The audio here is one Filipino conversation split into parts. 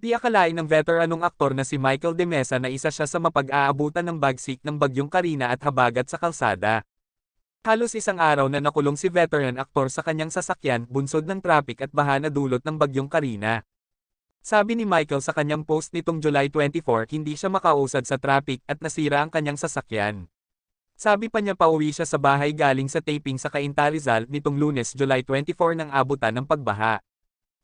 Di akalain ng veteranong aktor na si Michael De Mesa na isa siya sa mapag-aabutan ng bagsik ng bagyong Karina at habagat sa kalsada. Halos isang araw na nakulong si veteran aktor sa kanyang sasakyan bunsod ng traffic at baha na dulot ng bagyong Karina. Sabi ni Michael sa kanyang post nitong July 24 hindi siya makausad sa traffic at nasira ang kanyang sasakyan. Sabi pa niya pauwi siya sa bahay galing sa taping sa Cainta Rizal nitong lunes July 24 nang abutan ng pagbaha.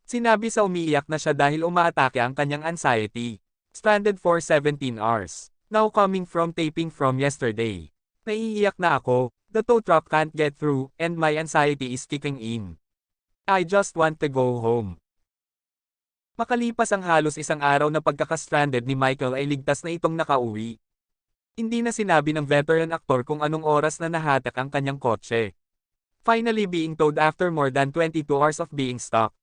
Sinabi sa umiiyak na siya dahil umaatake ang kanyang anxiety. Stranded for 17 hours. Now coming from taping from yesterday. Naiiyak na ako, the tow truck can't get through, and my anxiety is kicking in. I just want to go home. Makalipas ang halos isang araw na pagkakastranded ni Michael ay ligtas na itong nakauwi. Hindi na sinabi ng veteran aktor kung anong oras na nahatak ang kanyang kotse. Finally being towed after more than 22 hours of being stuck.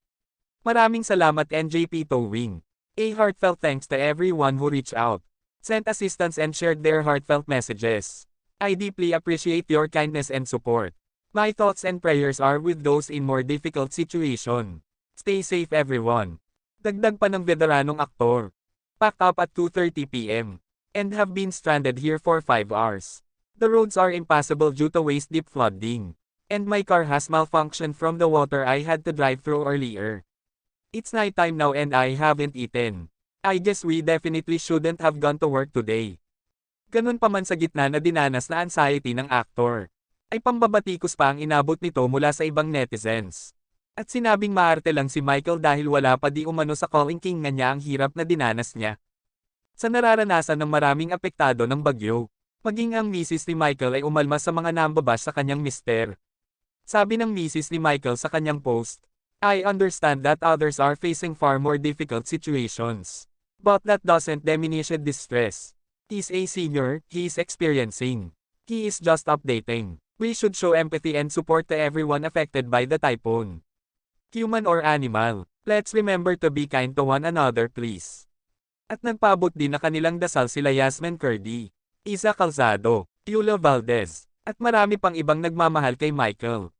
Maraming salamat NJP Towing. A heartfelt thanks to everyone who reached out, sent assistance and shared their heartfelt messages. I deeply appreciate your kindness and support. My thoughts and prayers are with those in more difficult situation. Stay safe everyone. Dagdag pa ng veteranong aktor. Pack up at 2.30pm. And have been stranded here for 5 hours. The roads are impassable due to waist-deep flooding. And my car has malfunctioned from the water I had to drive through earlier. It's nighttime now and I haven't eaten. I guess we definitely shouldn't have gone to work today. Ganun pa man sa gitna na dinanas na anxiety ng aktor. Ay pambabatikos pa ang inabot nito mula sa ibang netizens. At sinabing maarte lang si Michael dahil wala pa di umano sa calling king nga niya ang hirap na dinanas niya. Sa nararanasan ng maraming apektado ng bagyo, maging ang misis ni Michael ay umalma sa mga nambabas sa kanyang mister. Sabi ng misis ni Michael sa kanyang post, I understand that others are facing far more difficult situations. But that doesn't diminish the distress. He's a senior, he is experiencing. He is just updating. We should show empathy and support to everyone affected by the typhoon. Human or animal, let's remember to be kind to one another please. At nagpabot din na kanilang dasal sila Yasmin Curdy, Isa Calzado, Yula Valdez, at marami pang ibang nagmamahal kay Michael.